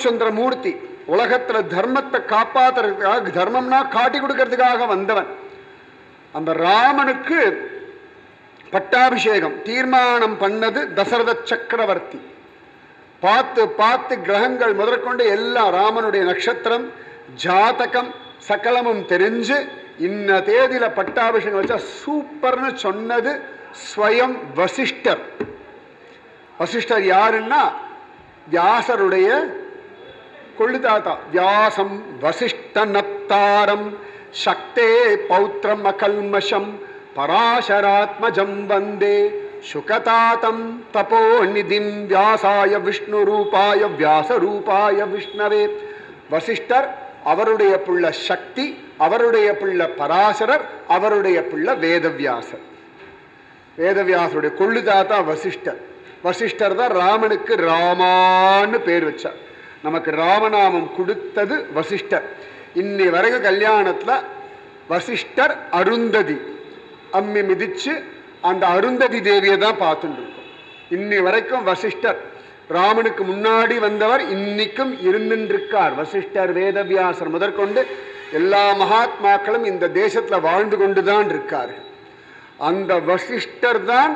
ராமச்சந்திரமூர்த்தி உலகத்தில் உலகத்துல தர்மத்தை காப்பாற்றுறதுக்காக தர்மம்னா காட்டி கொடுக்கறதுக்காக வந்தவன். அந்த ராமனுக்கு பட்டாபிஷேகம் தீர்மானம் பண்ணது தசரத சக்கரவர்த்தி. பார்த்து பார்த்து கிரகங்கள் முதற்கொண்டு எல்லா ராமனுடைய நட்சத்திரம் ஜாதகம் சகலமும் தெரிஞ்சு இன்ன தேதியில பட்டாபிஷேகம் வச்சா சூப்பர்னு சொன்னது ஸ்வயம் வசிஷ்டர். வசிஷ்டர் யாருன்னா வியாசருடைய கொள்ளுதாத்தா வியாசம் வசிஷ்ட நப்தாரம் சக்தே பௌத்திரம் அகல்மஷம். பராசராத்மஜம் வந்தே. சுகதாத்தம் தபோ நிதிம் வியாசாய விஷ்ணு ரூபாய வியாச ரூபாய விஷ்ணவே. வசிஷ்டர் அவருடைய புள்ள சக்தி அவருடைய புள்ள பராசரர் அவருடைய புள்ள வேதவியாசர். வேதவியாசருடைய கொள்ளுதாத்தா வசிஷ்டர். வசிஷ்டர் தான் ராமனுக்கு ராமான்னு பேர் வச்சார். நமக்கு ராமநாமம் கொடுத்தது வசிஷ்டர். இன்னி வரைக்கும் கல்யாணத்தில் வசிஷ்டர் அருந்ததி. அம்மி மிதிச்சு அந்த அருந்ததி தேவியை தான் பார்த்துட்டு இருக்கோம் இன்னி வரைக்கும் வசிஷ்டர் ராமனுக்கு முன்னாடி வந்தவர் இன்னைக்கும் இருந்துருக்கார் வசிஷ்டர் வேதவியாசர் முதற்கொண்டு எல்லா மகாத்மாக்களும் இந்த தேசத்தில் வாழ்ந்து கொண்டுதான் இருக்கார்கள் அந்த வசிஷ்டர் தான்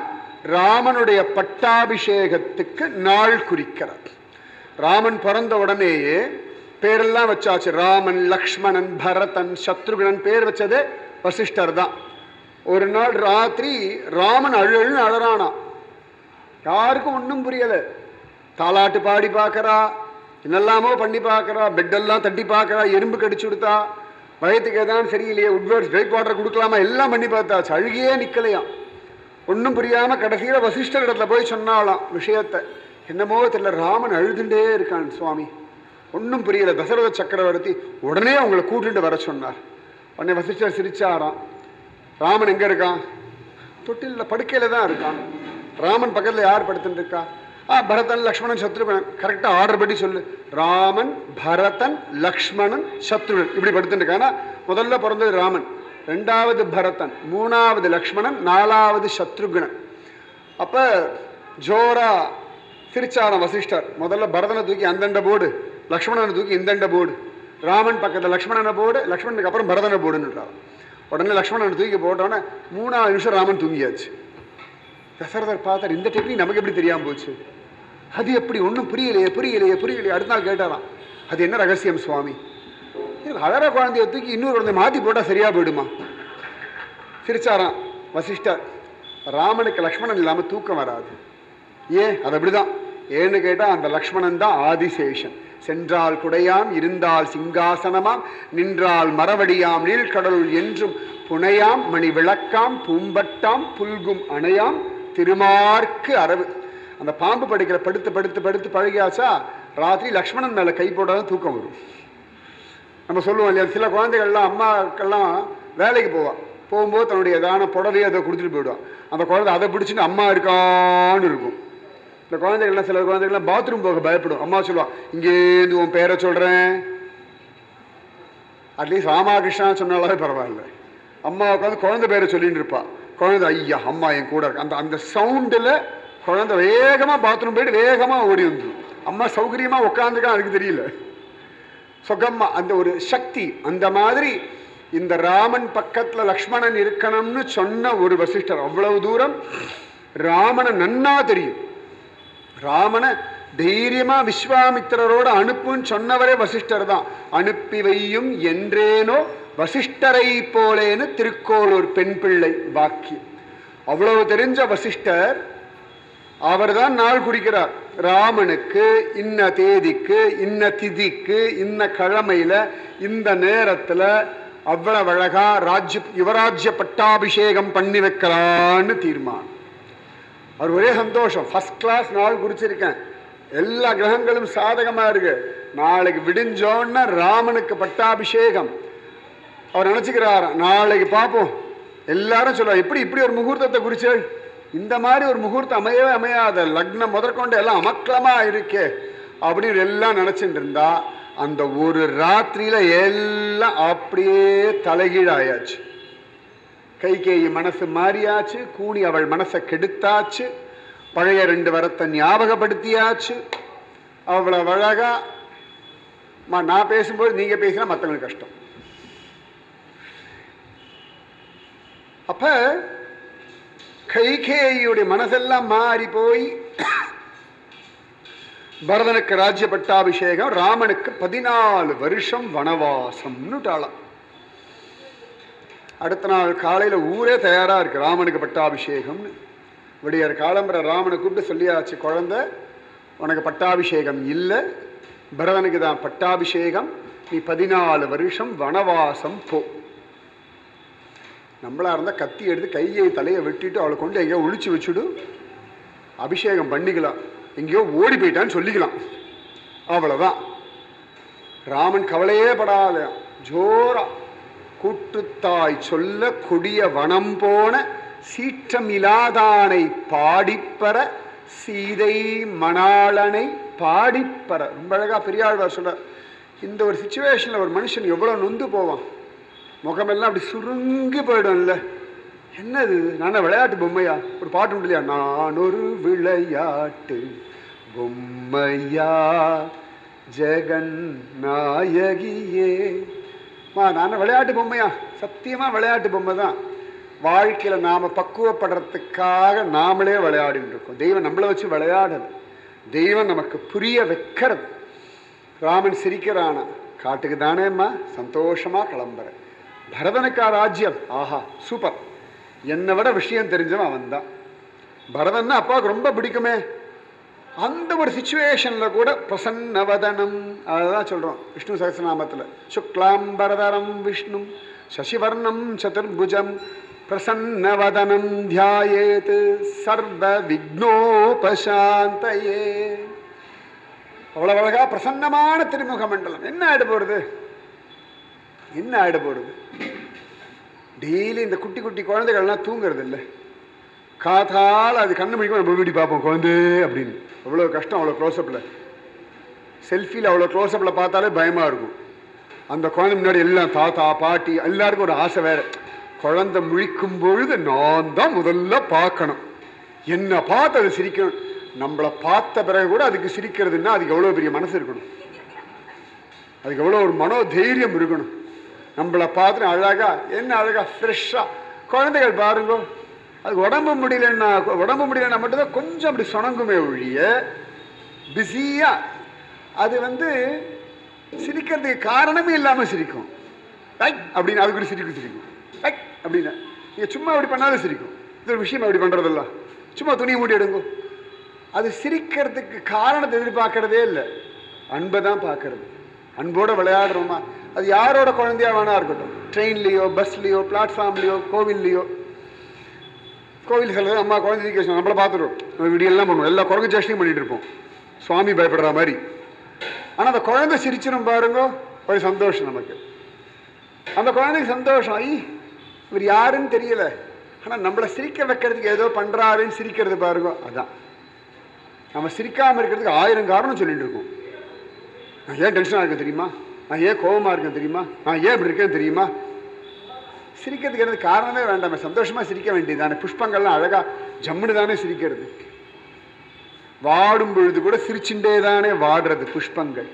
ராமனுடைய பட்டாபிஷேகத்துக்கு நாள் குறிக்கிறார். ராமன் பிறந்த உடனேயே பேரெல்லாம் வச்சாச்சு. ராமன் லக்ஷ்மணன் பரதன் சத்ருகனன் பேர் வச்சது வசிஷ்டர் தான். ஒரு நாள் ராத்திரி ராமன் அழு அழுன்னு அழறானாம் யாருக்கும் ஒன்றும் புரியலை. தாலாட்டு பாடி பார்க்குறா என்னெல்லாமோ பண்ணி பார்க்குறா பெட்டெல்லாம் தட்டி பார்க்கறா எறும்பு கடிச்சு கொடுத்தா. வயத்துக்கு எதாவது சரியில்லையே உட்வர்ட்ஸ் ட்ரைப் வாட்டர் கொடுக்கலாமா? எல்லாம் பண்ணி பார்த்தாச்சு. அழுகியே நிற்கலையாம் ஒன்றும் புரியாமல் கடைசியில் வசிஷ்டர் இடத்துல போய் சொன்னாலாம் விஷயத்தை. என்னமோ தெரியல ராமன் அழுதுண்டே இருக்கான் சுவாமி. ஒன்றும் புரியல தசரத சக்கரவர்த்தி உடனே அவங்கள கூட்டுண்டு வர சொன்னார். உடனே வசிஷ்டர் சிரிச்சாராம். ராமன் எங்கே இருக்கான்? தொட்டிலில் படுக்கையில் தான் இருக்கான். ராமன் பக்கத்தில் யார் படுத்துட்டு இருக்கா? ஆ பரதன் லக்ஷ்மணன் சத்ருகன். கரெக்டாக ஆர்டர் படி சொல்லு. ராமன் பரதன் லக்ஷ்மணன் சத்ருகன். இப்படி படுத்துட்டுருக்கானா முதல்ல பிறந்தது ராமன். ரெண்டாவது பரதன். மூணாவது லக்ஷ்மணன். நாலாவது சத்ருகுணன் அப்போ ஜோரா சிரிச்சாராம் வசிஷ்டர். முதல்ல பரதனை தூக்கி அந்தண்ட போடு. லக்ஷ்மணனை தூக்கி இந்தண்ட போடு. ராமன் பக்கத்தில் லக்ஷ்மணனை போடு லக்ஷ்மணனுக்கு அப்புறம் பரதனை போடுன்னுட்டார். உடனே லக்ஷ்மணனை தூக்கி போட்டோன்னே மூணாவது நிமிஷம் ராமன் தூங்கியாச்சு. தசரதர் பார்த்தார் இந்த டெக்னிக் நமக்கு எப்படி தெரியாமல் போச்சு? அது எப்படி? ஒன்றும் புரியலையே புரியலையே புரியலையே. அடுத்த நாள் கேட்டாராம் அது என்ன ரகசியம் சுவாமி? இது அழற குழந்தைய தூக்கி இன்னொரு குழந்தைய மாற்றி போட்டால் சரியா போயிடுமா? சிரிச்சாராம் வசிஷ்டர் ராமனுக்கு லக்ஷ்மணன் இல்லாமல் தூக்கம் வராது. ஏன்? அது அப்படிதான். ஏன்னு கேட்டால் அந்த லக்ஷ்மணன் தான் ஆதிசேஷன். சென்றால் குடையாம் இருந்தால் சிங்காசனமாம் நின்றால் மரவடியாம் நீழ்கடலுள் என்றும் புனையாம் மணி விளக்காம் பூம்பட்டாம் புல்கும் அணையாம் திருமார்க்கு அரவு அந்த பாம்பு படுக்கிற படுத்து படுத்து படுத்து பழகியாச்சா? ராத்திரி லக்ஷ்மணன் மேலே கை போடாதான் தூக்கம் வரும். நம்ம சொல்லுவோம் இல்லையா சில குழந்தைகள்லாம் அம்மாக்கெல்லாம் வேலைக்கு போவான் போகும்போது தன்னுடைய ஏதான புடவையை அதை கொடுத்துட்டு போயிடுவான் அந்த குழந்தை அதை பிடிச்சின்னு அம்மா இருக்கான்னு இருக்கும். இந்த குழந்தைகள்லாம் சில குழந்தைகள்லாம் பாத்ரூம் போக பயப்படும். அம்மா சொல்லுவா இங்கேருந்து உன் பேரை சொல்கிறேன் அட்லீஸ்ட் ராமாகிருஷ்ணா சொன்னாலே பரவாயில்ல. அம்மா உட்காந்து குழந்தை பேரை சொல்லிட்டு இருப்பா. குழந்தை ஐயா அம்மா என் கூட இருக்கு அந்த அந்த சவுண்டில் குழந்தை வேகமாக பாத்ரூம் போயிட்டு வேகமாக ஓடி வந்துடும் அம்மா சௌகரியமாக உட்காந்துக்கா அதுக்கு தெரியல. சுகம்மா அந்த ஒரு சக்தி அந்த மாதிரி இந்த ராமன் பக்கத்துல லக்ஷ்மணன் இருக்கணும்னு சொன்ன ஒரு வசிஷ்டர் அவ்வளவு தூரம் ராமனை நன்னா தெரியும். ராமனை தைரியமா விஸ்வாமித்திரரோட அனுப்புன்னு சொன்னவரே வசிஷ்டர் தான். அனுப்பி வையும் என்றேனோ வசிஷ்டரை போலேன்னு திருக்கோளூர் பெண் பிள்ளை வாக்கியம். அவ்வளவு தெரிஞ்ச வசிஷ்டர் அவர் தான் நாள் குறிக்கிறார் ராமனுக்கு இன்ன தேதிக்கு இன்ன திதிக்கு இன்ன கிழமையில இந்த நேரத்துல அவ்வளவு அழகா ராஜ்ய யுவராஜ்ய பட்டாபிஷேகம் பண்ணி வைக்கலான்னு தீர்மானம். அவர் ஒரே சந்தோஷம். ஃபர்ஸ்ட் கிளாஸ் நாள் குறிச்சிருக்கேன் எல்லா கிரகங்களும் சாதகமாக இருக்கு. நாளைக்கு விடிஞ்சோன்னா ராமனுக்கு பட்டாபிஷேகம். அவர் நினச்சிக்கிறார் நாளைக்கு பார்ப்போம் எல்லாரும் சொல்லுவார் எப்படி இப்படி ஒரு முகூர்த்தத்தை குறிச்சு? இந்த மாதிரி ஒரு முகூர்த்தம் அமையவே அமையாத. லக்னம் முதற்கொண்டு எல்லாம் அமக்கலமாக இருக்கே. அப்படின்னு எல்லாம் நினச்சிட்டு இருந்தா அந்த ஒரு ராத்திரியில் எல்லாம் அப்படியே தலைகீழாயாச்சு. கைகேயி மனசு மாறியாச்சு கூனி அவள் மனசை கெடுத்தாச்சு பழைய ரெண்டு வரத்தை ஞாபகப்படுத்தியாச்சு. அவ்வளோ அழகா மா நான் பேசும்போது நீங்கள் பேசினா மற்றவங்களுக்கு கஷ்டம். அப்ப கைகேயுடைய மனசெல்லாம் மாறி போய் பரதனுக்கு ராஜ்ய பட்டாபிஷேகம் ராமனுக்கு பதினாலு வருஷம் வனவாசம்னுட்டாளாம். அடுத்த நாள் காலையில் ஊரே தயாராக இருக்கு. ராமனுக்கு பட்டாபிஷேகம்னு. விடியற் காலம்பர ராமனை கூப்பிட்டு சொல்லியாச்சு குழந்த உனக்கு பட்டாபிஷேகம் இல்லை. பரதனுக்கு தான் பட்டாபிஷேகம். நீ பதினாலு வருஷம் வனவாசம் போ. நம்மளா இருந்தால் கத்தி எடுத்து கையை தலையை வெட்டிட்டு அவளை கொண்டு எங்கேயோ ஒழிச்சு வச்சுடு. அபிஷேகம் பண்ணிக்கலாம். எங்கேயோ ஓடி போயிட்டான்னு சொல்லிக்கலாம். அவ்வளோதான் ராமன் கவலையே படாத ஜோரா. கூட்டுத்தாய் சொல்ல கொடிய வனம் போன சீற்றமிலாதானை பாடிப்பற சீதை மணாளனை பாடிப்பற ரொம்ப அழகாக பெரியாழ்வார் சொல்கிறார் இந்த ஒரு சுச்சுவேஷனில் ஒரு மனுஷன் எவ்வளோ நொந்து போவான். முகமெல்லாம் அப்படி சுருங்கி போயிடும்ல. என்னது? நான் விளையாட்டு பொம்மையா? ஒரு பாட்டு உண்டு இல்லையா? நான் ஒரு விளையாட்டு பொம்மையா ஜெகன் நாயகியே நான் விளையாட்டு பொம்மையா? சத்தியமாக விளையாட்டு பொம்மை தான். வாழ்க்கையில் நாம் பக்குவப்படுறதுக்காக நாமளே விளையாடிட்டு இருக்கோம். தெய்வம் நம்மளை வச்சு விளையாடுது. தெய்வம் நமக்கு புரிய வைக்கிறது. ராமன் சிரிக்கிறானா? காட்டுக்கு தானேம்மா சந்தோஷமாக கிளம்புற. பரதனுக்கா ராஜ்யம்? ஆஹா சூப்பர். என்னை விட விஷயம் தெரிஞ்சவன் அவன் தான் பரதன்னா அப்பாவுக்கு ரொம்ப பிடிக்குமே. அந்த ஒரு சுச்சுவேஷனில் கூட பிரசன்னவதனம். அதுதான் சொல்கிறோம் விஷ்ணு சகசநாமத்தில் சுக்லாம்பரதரம் விஷ்ணு சசிவர்ணம் சதுர்புஜம் பிரசன்னவதனம் தியாயேத் சர்வ விக்னோபசாந்தயே அவ்வளவு அழகா பிரசன்னமான திருமுக மண்டலம் என்ன ஆகிட போகிறது என்ன ஆகிட போகிறது டெய்லி இந்த குட்டி குட்டி குழந்தைகள்லாம் தூங்குறது இல்லை காத்தால் அது கண்ணு பிடிக்கும் நம்ம வீடி பார்ப்போம் குழந்தை அப்படின்னு. அவ்வளோ கஷ்டம் அவ்வளோ க்ளோஸ்அப்பில் செல்ஃபியில் அவ்வளோ க்ளோஸ்அப்பில் பார்த்தாலே பயமாக இருக்கும். அந்த குழந்தை முன்னாடி எல்லாம் தாத்தா பாட்டி எல்லாருக்கும் ஒரு ஆசை வேறு. குழந்தை முழிக்கும் பொழுது நான் தான் முதல்ல பார்க்கணும். என்ன பார்த்து அது சிரிக்கணும்? நம்மளை பார்த்த பிறகு கூட அதுக்கு சிரிக்கிறதுன்னா அதுக்கு எவ்வளோ பெரிய மனசு இருக்கணும்? அதுக்கு எவ்வளோ ஒரு மனோ தைரியம் இருக்கணும்? நம்மளை பார்த்து அழகாக என்ன அழகாக ஃப்ரெஷ்ஷாக குழந்தைகள் பாருங்க. அது உடம்பு முடியலன்னா உடம்பு முடியலன்னா மட்டும்தான் கொஞ்சம் அப்படி சுணங்குமே ஒழிய பிஸியாக அது வந்து சிரிக்கிறதுக்கு காரணமே இல்லாமல் சிரிக்கும். ரைட் அப்படின்னு அது கூட சிரிக்கும் சிரிக்கும். ரைட் அப்படின்னு. நீங்கள் சும்மா அப்படி பண்ணாலும் சிரிக்கும். இது ஒரு விஷயம் அப்படி பண்ணுறதில்ல சும்மா துணியை மூடி எடுங்க. அது சிரிக்கிறதுக்கு காரணத்தை எதிர்பார்க்கறதே இல்லை. அன்பை தான் பார்க்கறது. அன்போடு விளையாடுறோமா? அது யாரோட குழந்தையா வேணா இருக்கட்டும். ட்ரெயின்லேயோ பஸ்லேயோ பிளாட்ஃபார்ம்லேயோ கோவில்லையோ. கோவில் அம்மா குழந்தைக்கு வச்சு நம்மளை பார்த்துருவோம் நம்ம விடியெல்லாம் பண்ணுவோம். எல்லா குரங்கு சேஷ்டையும் பண்ணிட்டு இருப்போம். சுவாமி பயப்படுற மாதிரி. ஆனால் அந்த குழந்தை சிரிச்சிடும் பாருங்க. ஒரு சந்தோஷம் நமக்கு. அந்த குழந்தைக்கு சந்தோஷம். ஐ இவர் யாருன்னு தெரியல. ஆனால் நம்மளை சிரிக்க வைக்கிறதுக்கு ஏதோ பண்ணுறாருன்னு சிரிக்கிறது பாருங்க. அதான். நம்ம சிரிக்காமல் இருக்கிறதுக்கு ஆயிரம் காரணம் சொல்லிட்டு இருக்கோம். நான் ஏன் டென்ஷனாக இருக்கேன் தெரியுமா? நான் ஏன் கோபமாக இருக்கேன் தெரியுமா? நான் ஏன் இப்படி இருக்கேன் தெரியுமா? சிரிக்கிறதுக்கு எனக்கு காரணமே வேண்டாமே. சந்தோஷமாக சிரிக்க வேண்டியதானே புஷ்பங்கள்லாம் அழகாக ஜம்முன்னு தானே சிரிக்கிறது. வாடும் பொழுது கூட சிரிச்சுட்டே தானே வாடுறது புஷ்பங்கள்.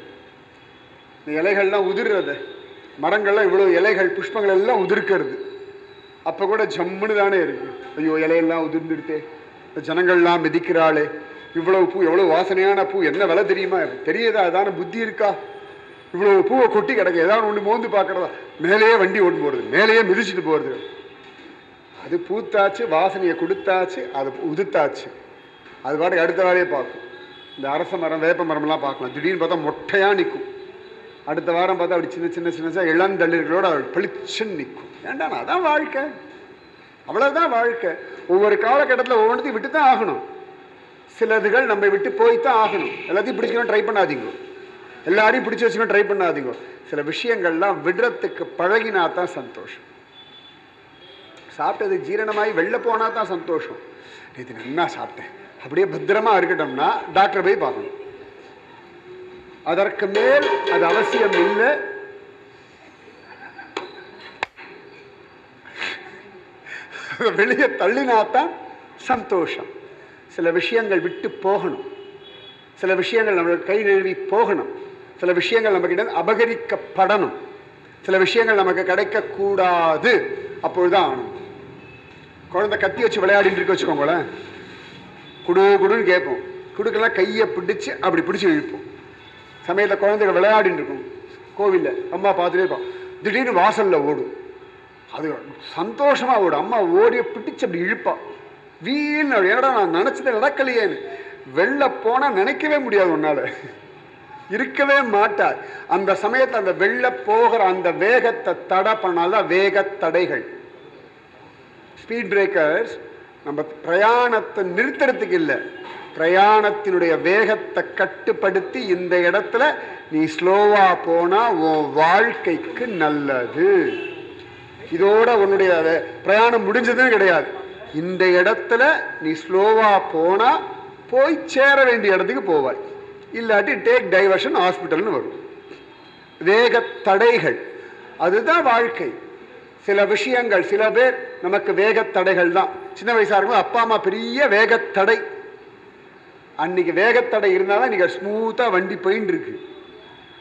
இந்த இலைகள்லாம் உதிர்றது. மரங்கள்லாம் இவ்வளோ இலைகள் புஷ்பங்கள் எல்லாம் உதிர்க்கிறது. அப்போ கூட ஜம்முன்னு தானே இருக்கு. ஐயோ இலையெல்லாம் உதிர்ந்துடுத்தே. இந்த ஜனங்கள்லாம் மிதிக்கிறாளே. இவ்வளோ பூ எவ்வளோ வாசனையான பூ என்ன விலை தெரியுமா? தெரியுதா? அதான புத்தி இருக்கா? இவ்வளவு பூவை கொட்டி கிடக்கு. ஏதாவது ஒன்று மோந்து பார்க்கறதா? மேலேயே வண்டி ஓட்டு போகிறது மேலேயே மிதிச்சுட்டு போகிறது அது பூத்தாச்சு வாசனையை கொடுத்தாச்சு அது உதுத்தாச்சு. அது பாட்டுக்கு அடுத்த வேலையை பார்க்கும். இந்த அரச மரம் வேப்ப மரம்லாம் பார்க்கலாம். திடீர்னு பார்த்தா மொட்டையாக நிற்கும் அடுத்த வாரம் பார்த்தா அப்படி சின்ன சின்ன சின்ன இளந்தள்ளிர்களோடு அவள் பளிச்சுன்னு நிற்கும் ஏண்டாண்ணா அதான் வாழ்க்கை. அவ்வளவுதான் வாழ்க்கை. ஒவ்வொரு காலகட்டத்தில் ஒவ்வொன்றத்தையும் விட்டு தான் ஆகணும். சிலதுகள் நம்ம விட்டு போய் தான் ஆகணும். எல்லாத்தையும் பிடிச்சிக்கணும் ட்ரை பண்ணாதீங்க. எல்லாரையும் பிடிச்சி வச்சுக்கணும் ட்ரை பண்ணாதீங்க. சில விஷயங்கள்லாம் விடுறதுக்கு பழகினா தான் சந்தோஷம். சாப்பிட்டது ஜீரணமாகி வெளில போனா தான் சந்தோஷம். இது நல்லா சாப்பிட்டேன். அப்படியே பத்திரமா இருக்கட்டும்னா டாக்டர் போய் பார்க்கணும். அதற்கு மேல் அது அவசியம் இல்லை. வெளியே தள்ளினாத்தான் சந்தோஷம். சில விஷயங்கள் விட்டு போகணும். சில விஷயங்கள் நம்மளோட கை நழுவி போகணும். சில விஷயங்கள் நம்ம கிட்ட அபகரிக்கப்படணும். சில விஷயங்கள் நமக்கு கிடைக்கக்கூடாது. அப்பொழுதுதான் ஆனந்தம் குழந்தை கத்தி வச்சு விளையாடிட்டு இருக்க வச்சுக்கோங்களேன். குடு குடுன்னு கேட்போம். குடுக்கெல்லாம் கையை பிடிச்சு அப்படி பிடிச்சி இழுப்போம். சமயத்தில் குழந்தைகள் விளையாடிட்டு இருக்கும். கோவிலில் அம்மா பார்த்துட்டே இருப்போம் திடீர்னு வாசலில் ஓடும். அது சந்தோஷமாக ஓடும். அம்மா ஓடிய பிடிச்சு அப்படி இழுப்பாள் வீண் என்னடா நான் நினச்சது நடக்கலையேன்னு. வெளில போனால் நினைக்கவே முடியாது உன்னால். இருக்கவே மாட்டார். அந்த சமயத்தில் அந்த வெளில போகிற அந்த வேகத்தை தடை பண்ணாதான் வேக தடைகள். ஸ்பீட் பிரேக்கர்ஸ் நம்ம பிரயாணத்தை நிறுத்துறதுக்கு இல்லை. பிரயாணத்தினுடைய வேகத்தை கட்டுப்படுத்தி இந்த இடத்துல நீ ஸ்லோவா போனா உன் வாழ்க்கைக்கு நல்லது. இதோட உன்னுடைய பிரயாணம் முடிஞ்சதுன்னு கிடையாது. இந்த இடத்துல நீ ஸ்லோவா போனா போய் சேர வேண்டிய இடத்துக்கு போவாய். இல்லாட்டி டேக் டைவர்ஷன் ஹாஸ்பிட்டல்னு வரும். வேக தடைகள். அதுதான் வாழ்க்கை. சில விஷயங்கள் சில பேர் நமக்கு வேக தடைகள் தான். சின்ன வயசாக இருக்கும் அப்பா அம்மா பெரிய வேகத்தடை அன்னைக்கு வேகத்தடை இருந்தால் தான் நீங்கள் ஸ்மூத்தாக வண்டி போயின்னு இருக்கு.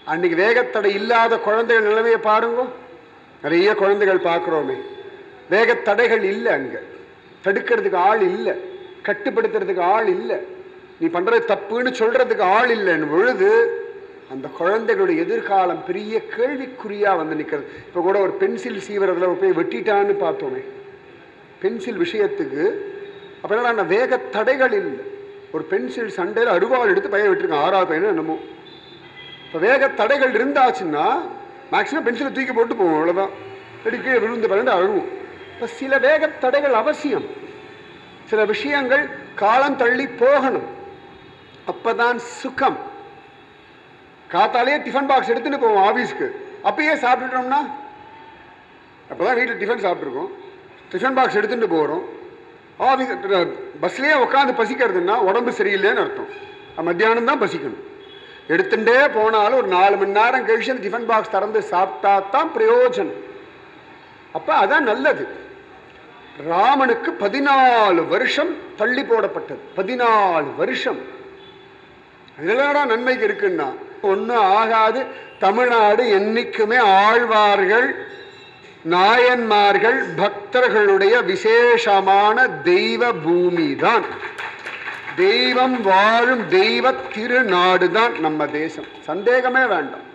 அன்னைக்கு வேகத்தடை இல்லாத குழந்தைகள் நிலைமையை பாருங்க. நிறைய குழந்தைகள் பார்க்குறோமே. வேகத்தடைகள் இல்லை அங்கே. தடுக்கிறதுக்கு ஆள் இல்லை. கட்டுப்படுத்துறதுக்கு ஆள் இல்லை. நீ பண்ணுறது தப்புன்னு சொல்கிறதுக்கு ஆள் இல்லைன்னு பொழுது அந்த குழந்தைகளுடைய எதிர்காலம் பெரிய கேள்விக்குறியாக வந்து நிற்கிறது இப்போ கூட ஒரு பென்சில் சீவரத்தில் போய் வெட்டிட்டான்னு பார்த்தோமே. பென்சில் விஷயத்துக்கு அப்போ என்ன வேக தடைகள் இல்லை ஒரு பென்சில் சண்டையில் அருவாள் எடுத்து பையன் விட்டுருக்கான். ஆறாவது பையனும் என்னமோ. இப்போ வேக தடைகள் இருந்தாச்சுன்னா மேக்ஸிமம் பென்சிலை தூக்கி போட்டு போவோம் அவ்வளோதான் கீழே விழுந்து பிறந்து அழுவும். இப்போ சில வேக தடைகள் அவசியம். சில விஷயங்கள் காலம் தள்ளி போகணும். அப்பதான் சுகம். காத்தாலேயே டிஃபன் பாக்ஸ் எடுத்துட்டு போவோம் ஆஃபீஸ்க்கு அப்பயே சாப்பிட்டுட்டோம்னா அப்பதான் வீட்டில் டிஃபன் சாப்பிட்ருக்கோம் டிஃபன் பாக்ஸ் எடுத்துகிட்டு போகிறோம் ஆஃபீஸ் பஸ்லேயே உட்காந்து பசிக்கிறதுன்னா உடம்பு சரியில்லைன்னு அர்த்தம். மத்தியானம் தான் பசிக்கணும். எடுத்துட்டே போனாலும் ஒரு நாலு மணி நேரம் கழிச்சு அந்த டிஃபன் பாக்ஸ் திறந்து சாப்பிட்டா தான் பிரயோஜனம். அப்போ அதான் நல்லது. ராமனுக்கு பதினாலு வருஷம் தள்ளி போடப்பட்டது. பதினாலு வருஷம். இதுலடா நன்மைக்கு இருக்குன்னா ஒன்றும் ஆகாது. தமிழ்நாடு என்னைக்குமே ஆழ்வார்கள் நாயன்மார்கள் பக்தர்களுடைய விசேஷமான தெய்வ பூமி தான் தெய்வம் வாழும் தெய்வ திருநாடு தான் நம்ம தேசம். சந்தேகமே வேண்டாம்.